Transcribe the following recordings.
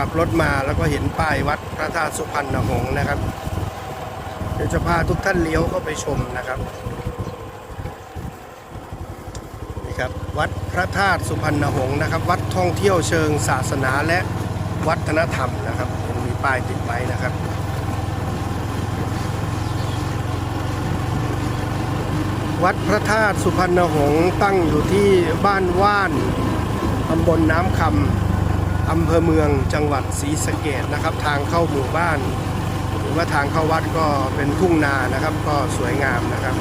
ขับรถมาแล้วก็เห็นป้ายวัดพระธาตุสุพรรณหงษ์นะครับ เดี๋ยวจะพาทุกท่านเลี้ยวเข้าไปชมนะครับนี่ครับวัดพระธาตุสุพรรณหงษ์นะครับ วัดท่องเที่ยวเชิงศาสนาและวัฒนธรรมนะครับยังมีป้ายติดไว้นะครับวัดพระธาตุสุพรรณหงษ์ตั้งอยู่ที่บ้านว่านตำบลน้ำคำ อำเภอเมืองจังหวัดศรีสะเกดนะครับ ทางเข้าหมู่บ้าน หรือว่าทางเข้าวัดก็เป็นทุ่งนานะครับ ก็สวยงามนะครับ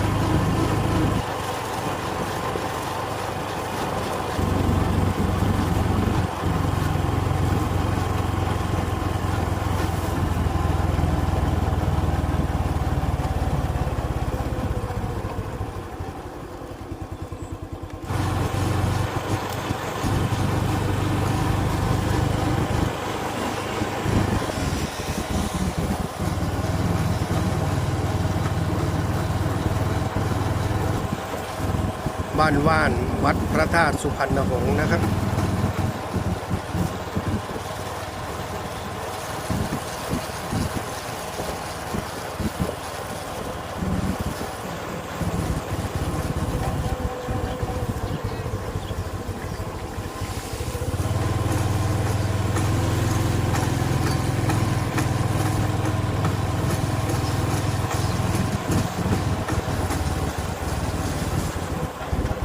บ้านว่าน วัดพระธาตุสุพรรณหงษ์นะครับ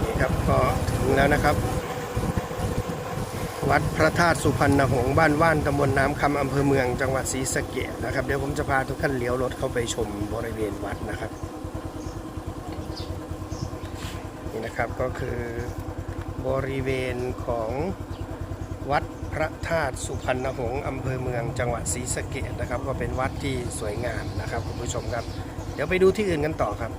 นี่ครับก็ถึง แล้วนะครับ วัดพระธาตุสุพรรณหงษ์บ้านว่านตำบลน้ำคำอำเภอเมืองจังหวัดศรีสะเกษนะครับเดี๋ยวผมจะพาทุกท่านเลี้ยวรถเข้าไปชมบริเวณวัดนะครับนี่นะครับก็คือบริเวณของวัดพระธาตุสุพรรณหงษ์อำเภอเมืองจังหวัดศรีสะเกษนะครับ ก็เป็นวัดที่สวยงามนะครับคุณผู้ชมครับ เดี๋ยวไปดูที่อื่นกันต่อครับ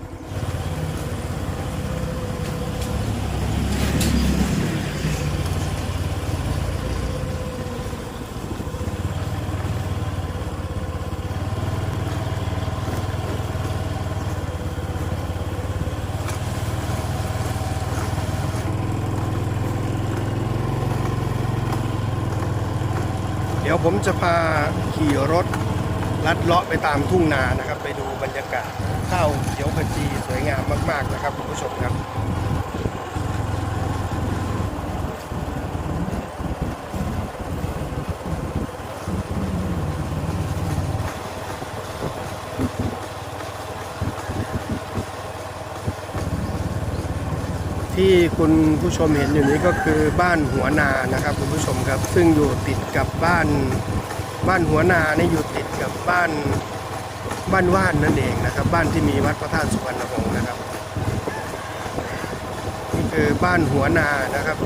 ดี๋ยวผมจะพาขี่รถลัดเลาะไปตามทุ่งนานะครับ ไปดูบรรยากาศข้าวเขียวขจีสวยงามมาก ๆนะครับคุณผู้ชมครับ ที่คุณผู้ชมเห็นอยู่นี้ก็คือบ้านหัวนานะครับคุณผู้ชมครับ ซึ่งอยู่ติดกับบ้านบ้านหัวนานี่อยู่ติดกับบ้านบ้านว่านนั่นเองนะครับ บ้านที่มีวัดพระธาตุสุวรรณหงษ์นะครับนี่คือบ้านหัวนานะครับ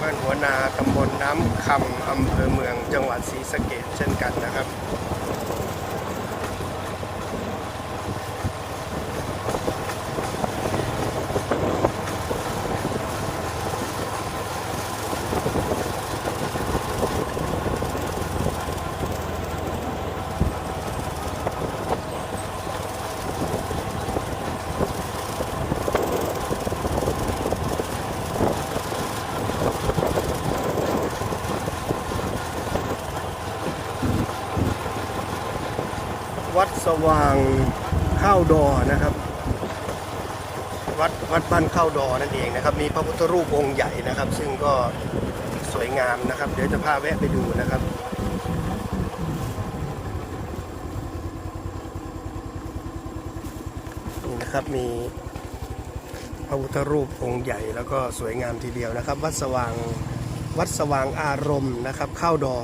บ้านหัวนาตำบลน้ำคำอำเภอเมืองจังหวัดศรีสะเกษเช่นกันนะครับ สว่างข้าวดอนะครับ วัดวัดบ้านข้าวดอนั่นเองนะครับ มีพระพุทธรูปองค์ใหญ่นะครับ ซึ่งก็สวยงามนะครับ เดี๋ยวจะพาแวะไปดูนะครับนี่นะครับมีพระพุทธรูปองค์ใหญ่แล้วก็สวยงามทีเดียวนะครับ วัดสว่างวัดสว่างอารมณ์นะครับ ข้าวดอ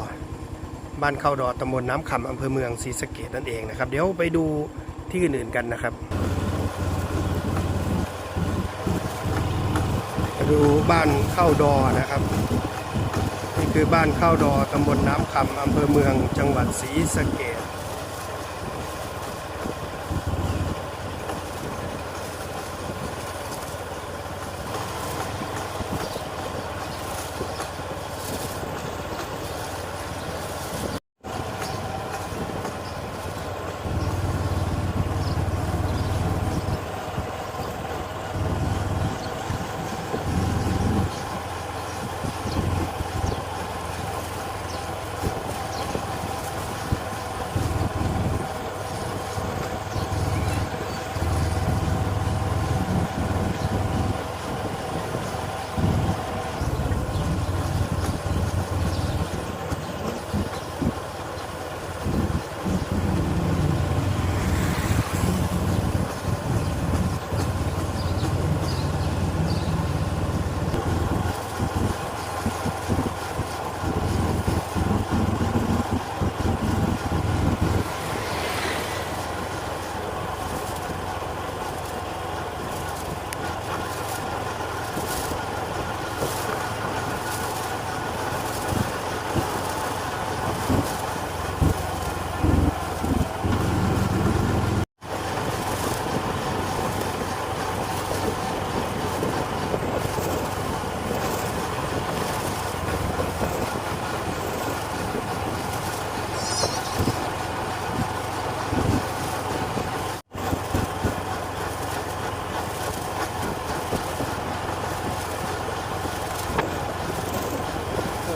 บ้านเข้าดอตำบลน้ำคำอำเภอเมืองศรีสะเกดนั่นเองนะครับ เดี๋ยวไปดูที่อื่นๆกันนะครับมาดูบ้านเข้าดอนะครับ นี่คือบ้านเข้าดอตำบลน้ำคำอำเภอเมืองจังหวัดศรีสะเกด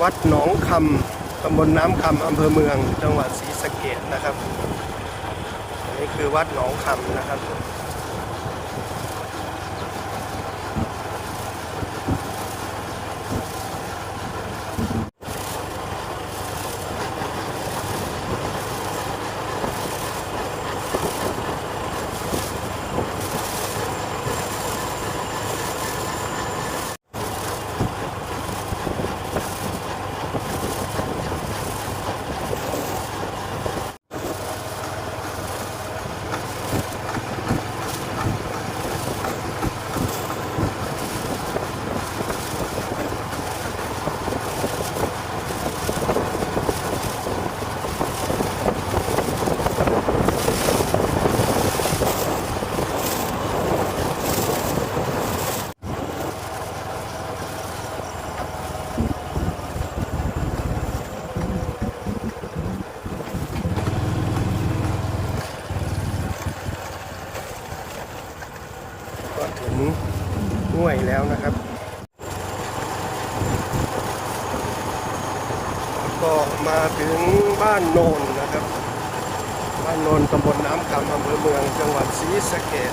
วัดหนองคำตำบลน้ำคำอำเภอเมือง จังหวัดศรีสะเกดนะครับ นี่คือวัดหนองคำนะครับ ก็ถึงห้วยแล้วนะครับ ก็มาถึงบ้านโนนนะครับ บ้านโนนตำบลน้ำคำอำเภอเมืองจังหวัดศรีสะเกษ